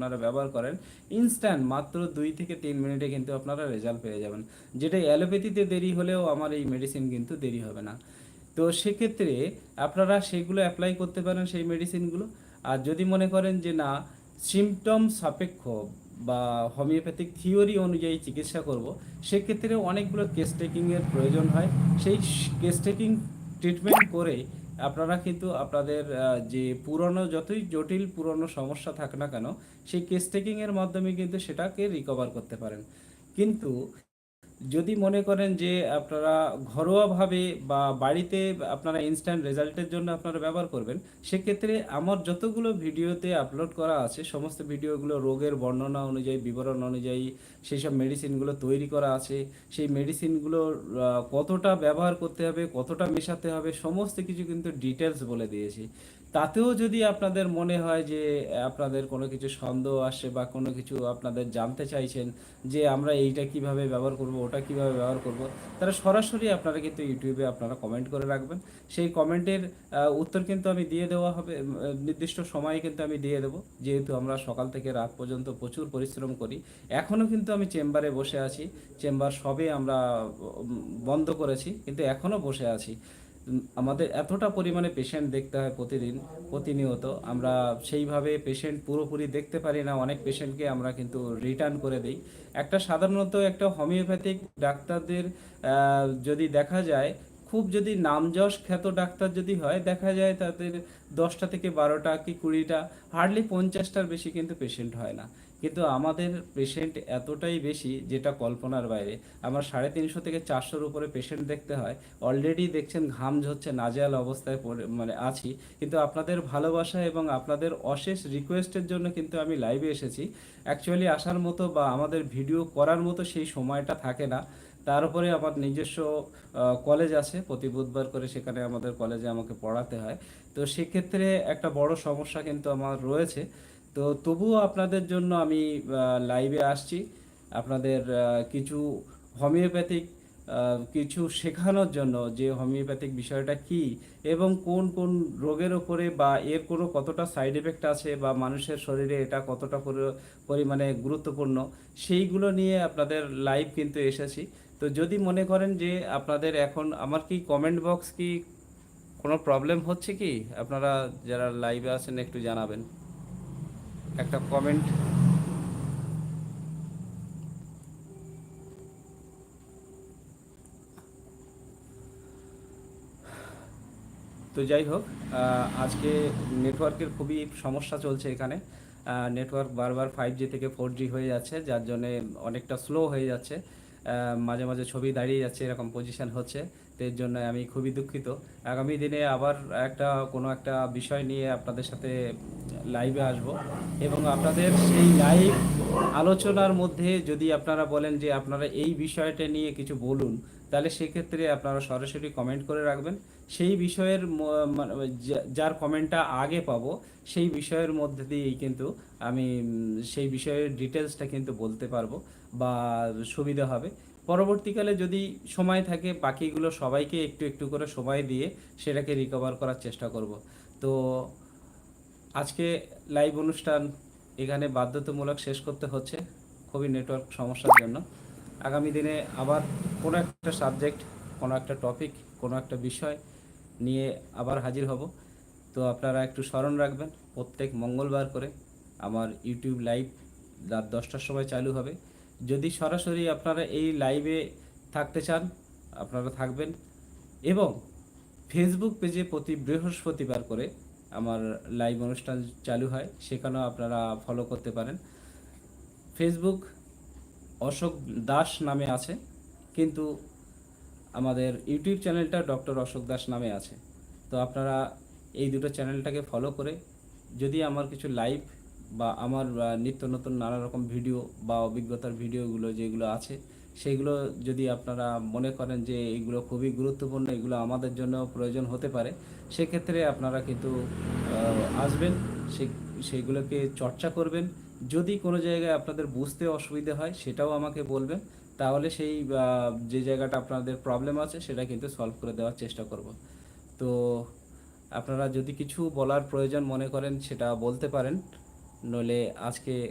আপনারা ব্যবহার করেন ইনস্ট্যান্ট মাত্র দুই থেকে তিন মিনিটে কিন্তু আপনারা রেজাল্ট পেয়ে যাবেন। যেটা অ্যালোপ্যাথিতে দেরি হলেও আমার এই মেডিসিন কিন্তু দেরি হবে না। তো সেক্ষেত্রে আপনারা সেগুলো অ্যাপ্লাই করতে পারেন সেই মেডিসিনগুলো আর যদি মনে করেন যে না সিমটম সাপেক্ষ বা হোমিওপ্যাথিক থিওরি অনুযায়ী চিকিৎসা করব, সেক্ষেত্রে অনেকগুলো কেস টেকিংয়ের প্রয়োজন হয়। সেই কেস টেকিং ট্রিটমেন্ট করে আপনারা কিন্তু আপনাদের যে পুরনো যতই জটিল পুরনো সমস্যা থাক না কেন, সেই কেস টেকিংয়ের মাধ্যমে কিন্তু সেটাকে রিকভার করতে পারেন। কিন্তু যদি মনে করেন যে আপনারা ঘরোয়াভাবে বা বাড়িতে আপনারা ইনস্ট্যান্ট রেজাল্টের জন্য আপনারা ব্যবহার করবেন, সেক্ষেত্রে আমার যতগুলো ভিডিওতে আপলোড করা আছে, সমস্ত ভিডিওগুলো রোগের বর্ণনা অনুযায়ী, বিবরণ অনুযায়ী সেই সব মেডিসিনগুলো তৈরি করা আছে, সেই মেডিসিনগুলো কতটা ব্যবহার করতে হবে, কতটা মেশাতে হবে, সমস্ত কিছু কিন্তু ডিটেলস বলে দিয়েছি। তাতেও যদি আপনাদের মনে হয় যে, আপনাদের কোনো কিছু সন্দেহ আসে বা কোনো কিছু আপনাদের জানতে চাইছেন যে, আমরা এইটা কীভাবে ব্যবহার করব, ওটা কীভাবে ব্যবহার করব, তারা সরাসরি আপনারা কিন্তু ইউটিউবে আপনারা কমেন্ট করে রাখবেন। সেই কমেন্টের উত্তর কিন্তু আমি দিয়ে দেওয়া হবে নির্দিষ্ট সময়ে কিন্তু আমি দিয়ে দেবো। যেহেতু আমরা সকাল থেকে রাত পর্যন্ত প্রচুর পরিশ্রম করি, এখনও কিন্তু আমি চেম্বারে বসে আছি। চেম্বার সবে আমরা বন্ধ করেছি, কিন্তু এখনও বসে আছি। আমাদের এতটা পরিমাণে পেশেন্ট দেখতে হয় প্রতিদিন, প্রতিনিয়ত। আমরা সেইভাবে পেশেন্ট পুরোপুরি দেখতে পারি না, অনেক পেশেন্টকে আমরা কিন্তু রিটার্ন করে দিই। একটা সাধারণত একটা হোমিওপ্যাথিক ডাক্তারদের যদি দেখা যায়, খুব যদি নামযশ খ্যাত ডাক্তার যদি হয়, দেখা যায় তাদের দশটা থেকে বারোটা কি কুড়িটা হার্ডলি পঞ্চাশটার বেশি কিন্তু পেশেন্ট হয় না। কিন্তু আমাদের পেশেন্ট এতটাই বেশি যেটা কল্পনার বাইরে। আমার সাড়ে তিনশো থেকে চারশোর উপরে পেশেন্ট দেখতে হয়। অলরেডি দেখছেন ঘাম ঝরছে, নাজেহাল অবস্থায় পড়ে মানে আছি। কিন্তু আপনাদের ভালোবাসা এবং আপনাদের অশেষ রিকোয়েস্টের জন্য কিন্তু আমি লাইভে এসেছি। অ্যাকচুয়ালি আসার মতো বা আমাদের ভিডিও করার মতো সেই সময়টা থাকে না। তার উপরে আমার নিজস্ব কলেজ আছে। প্রতি বুধবার করে সেখানে আমাদের কলেজে আমাকে পড়াতে হয়। তো সেক্ষেত্রে একটা বড় সমস্যা কিন্তু আমার রয়েছে। তো তবুও আপনাদের জন্য আমি লাইভে আসছি। আপনাদের কিছু হোমিওপ্যাথিক কিছু শেখানোর জন্য যে হোমিওপ্যাথিক বিষয়টা কি এবং কোন কোন রোগের ওপরে বা এর কোনো কতটা সাইড এফেক্ট আছে বা মানুষের শরীরে এটা কতটা পরি- পরিমাণে গুরুত্বপূর্ণ, সেইগুলো নিয়ে আপনাদের লাইভ কিন্তু এসেছি। তো যদি মনে করেন যে আপনাদের এখন, আমার কি কমেন্ট বক্স কি কোনো প্রবলেম হচ্ছে কি? আপনারা যারা লাইভে আছেন একটু জানাবেন। একটা কমেন্ট তো যাই হোক আজকে নেটওয়ার্কের খুবই সমস্যা চলছে এখানে। নেটওয়ার্ক বারবার ফাইভ জি থেকে ফোর জি হয়ে যাচ্ছে, যার জন্য অনেকটা স্লো হয়ে যাচ্ছে। মাঝে মাঝে ছবি দাঁড়িয়ে যাচ্ছে, এরকম পজিশন হচ্ছে। তো এর জন্য আমি খুবই দুঃখিত। আগামী দিনে আবার একটা, কোনো একটা বিষয় নিয়ে আপনাদের সাথে লাইভে আসব। এবং আপনাদের সেই লাইভ আলোচনার মধ্যে যদি আপনারা বলেন যে আপনারা এই বিষয়টা নিয়ে কিছু বলুন, তাহলে সেক্ষেত্রে আপনারা সরাসরি কমেন্ট করে রাখবেন। সেই বিষয়ের মানে যার কমেন্টটা আগে পাবো, সেই বিষয়ের মধ্যে দিয়েই কিন্তু আমি সেই বিষয়ের ডিটেলসটা কিন্তু বলতে পারব বা সুবিধা হবে। পরবর্তীকালে যদি সময় থাকে, বাকিগুলো সবাইকে একটু একটু করে সময় দিয়ে সেটাকে রিকভার করার চেষ্টা করব। তো আজকে লাইভ অনুষ্ঠান এখানে বাধ্যতামূলক শেষ করতে হচ্ছে, খুবই নেটওয়ার্ক সমস্যার জন্য। আগামী দিনে আবার কোনো একটা সাবজেক্ট কোনো একটা টপিক কোনো একটা বিষয় নিয়ে আবার হাজির হব। তো আপনারা একটু স্মরণ রাখবেন, প্রত্যেক মঙ্গলবার করে আমার ইউটিউব লাইভ রাত দশটার সময় চালু হবে। যদি সরাসরি আপনারা এই লাইভে থাকতে চান, আপনারা থাকবেন। এবং ফেসবুক পেজে প্রতি বৃহস্পতিবার করে আমার লাইভ অনুষ্ঠান চালু হয়, সেখানেও আপনারা ফলো করতে পারেন। ফেসবুক অশোক দাস নামে আছে, কিন্তু আমাদের ইউটিউব চ্যানেলটা ডক্টর অশোক দাস নামে আছে। তো আপনারা এই দুটো চ্যানেলটাকে ফলো করে যদি আমার কিছু লাইভ বা আমার নিত্য নতুন নানা রকম ভিডিও বা অভিজ্ঞতার ভিডিওগুলো যেগুলো আছে, সেগুলো যদি আপনারা মনে করেন যে এগুলো খুবই গুরুত্বপূর্ণ, এগুলো আমাদের জন্য প্রয়োজন হতে পারে, সেক্ষেত্রে আপনারা কিন্তু আসবেন, সে সেইগুলোকে চর্চা করবেন। যদি কোনো জায়গায় আপনাদের বুঝতে অসুবিধা হয়, সেটাও আমাকে বলবেন। তাহলে সেই যে জায়গাটা আপনাদের প্রবলেম আছে, সেটা কিন্তু সলভ করে দেওয়ার চেষ্টা করব। তো আপনারা যদি কিছু বলার প্রয়োজন মনে করেন, সেটা বলতে পারেন। নইলে আজকে